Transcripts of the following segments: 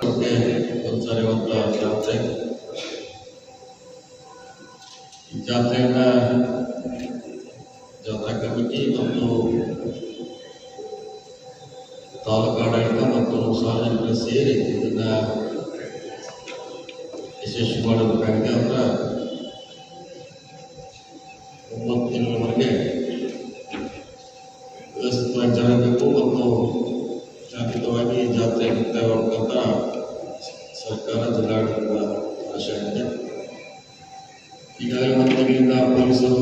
ಮತ್ತೆ ಒಂದ್ಸರಿ ಒಂದು ಜಾತ್ರೆ ಈ ಜಾತ್ರೆಯನ್ನ ಜಾತ್ರಾ ಕಮಿಟಿ ಮತ್ತು ತಾಲೂಕು ಆಡಳಿತ ಮತ್ತು ಸಾರ್ವಜನಿಕರು ಸೇರಿ ಇದನ್ನ ಯಶಸ್ವಿ ಮಾಡಬೇಕಾಗಿದೆ ಅಂದ್ರೆ ಒಂಬತ್ತು ದಿನಗಳವರೆಗೆ ವ್ಯವಸ್ಥಿತವಾಗಿ ಜರಗಬೇಕು ಮತ್ತು ಶಾಂತಿಯುತವಾಗಿ ಜಾತ್ರೆ ಮುಕ್ತಾಯವಾಗಬೇಕಂತ ಸರ್ಕಾರ ಜಿಲ್ಲಾಡಳಿತದ ಆಶೆ ಆಗಿದೆ ಈಗಾಗಲೇ ಒಂದು ಪೊಲೀಸರು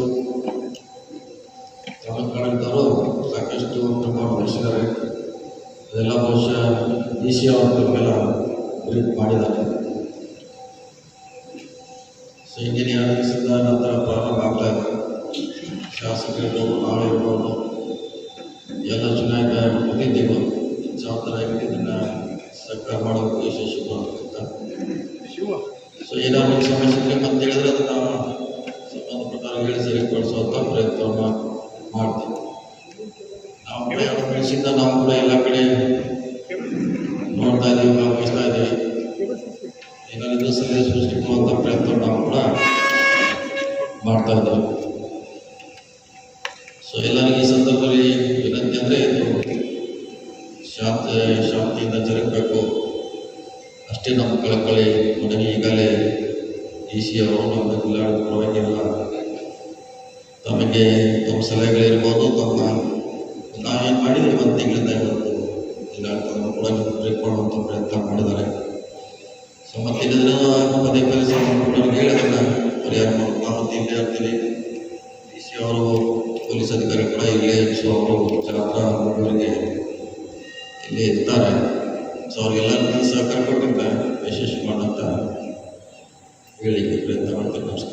ತಾಲೂಕಾಡಳಿತರು ಸಾಕಷ್ಟು ಕ್ರಮ ವಹಿಸಿದ್ದಾರೆ. ಅದೆಲ್ಲ ಬಹುಶಃ ಡಿ ಸಿ ಅವರ ಮೇಲೆ ಬ್ರೀಫ್ ಮಾಡಿದ್ದಾರೆ. ಸೊ ಎರಡು ದಿವಸದ ನಂತರ ಪ್ರಾರಂಭ ಆಗ್ತಾ ಇದೆ. ಶಾಸಕರು ಇರ್ಬೋದು ಎಲ್ಲ ಚುನಾಯಿತ ಪ್ರತಿನಿಧಿಗಳು ಜವಾಬ್ದಾರಿಯಾಗಿ ಇದನ್ನು ಸರ್ಕಾರ ಮಾಡೋದಕ್ಕೆ ಯಶಸ್ವಿ ಮಾಡಬೇಕಂತ ಸೊ ಏನಾದ್ರು ಸಮಸ್ಯೆ ಹೇಳಿದ್ರೆ ಅದು ನಾವು ಸಂಬಂಧಪಟ್ಟ ಹೇಳಿ ಸರಿಪಡಿಸುವಂಥ ಪ್ರಯತ್ನವನ್ನು ಮಾಡ್ತೀವಿ. ನಾವು ಕೂಡ ಎರಡು ನಾವು ಕೂಡ ಎಲ್ಲ ಕಡೆ ನೋಡ್ತಾ ಇದ್ದೀವಿ ಭಾಗವಹಿಸ್ತಾ ಇದ್ದೀವಿ. ಏನಾದ್ರೂ ಸಲಹೆ ಸೃಷ್ಟಿ ಮಾಡುವಂಥ ಪ್ರಯತ್ನ ನಾವು ಕೂಡ ಮಾಡ್ತಾ ಇದ್ದೀವಿ. ಸೊ ಎಲ್ಲರಿಗೂ ಈ ಸಂದರ್ಭದಲ್ಲಿ ವಿನಂತಿ ಅಂದರೆ ಇದು ಶಾಂತಿ, ಶಾಂತಿಯಿಂದ ಜರುಗಬೇಕು. ಅಷ್ಟೇ ನಮ್ಮ ಕಳಕಳಿ ಮನವಿ ಈಗಾಗಲೇ ಡಿ ಸಿ ಅವರು ನಮ್ಮ ಜಿಲ್ಲಾಡಳಿತ ಪರವಾಗಿ ಎಲ್ಲ ತಮಗೆ ತಮ್ಮ ಸಲಹೆಗಳಿರ್ಬೋದು ತಮ್ಮ ನಾವೇನು ಮಾಡಿದ್ವಿ ಒಂದು ತಿಂಗಳಿಂದ ಇವತ್ತು ಜಿಲ್ಲಾಡಳಿತವನ್ನು ಕೂಡ ಬ್ರೇಕ್ ಮಾಡುವಂಥ ಪ್ರಯತ್ನ ಮಾಡಿದ್ದಾರೆ ಸೊ ಮತ್ತೆ ಇದನ್ನು ಪದೇ ಪದೇ ಸಂಬಂಧಪಟ್ಟವ್ರಿಗೆ ಹೇಳಿ ಅದನ್ನು ಪರಿಹಾರ ಮಾಡೋದು ನಾವು ಮತ್ತೆ ಇಲ್ಲೇ ಇರ್ತೀವಿ ಡಿ ಸಿ ಅವರು ಪೊಲೀಸ್ ಅಧಿಕಾರಿ ಕೂಡ ಇಲ್ಲೇ ಸೊ ಅವರು ಜಾತ್ರಾ ಊರಿಗೆ ಇಲ್ಲೇ ಇರ್ತಾರೆ ಸೊ ಅವ್ರಿಗೆಲ್ಲರಿಗೂ ಸಹಕಾರ ಕೊಟ್ಟಿದ್ದ ಯಶಸ್ವಿ ಮಾಡೋಂಥ ಹೇಳಿಕೆ ಪ್ರಯತ್ನ ಮಾಡ್ತಕ್ಕಂಥ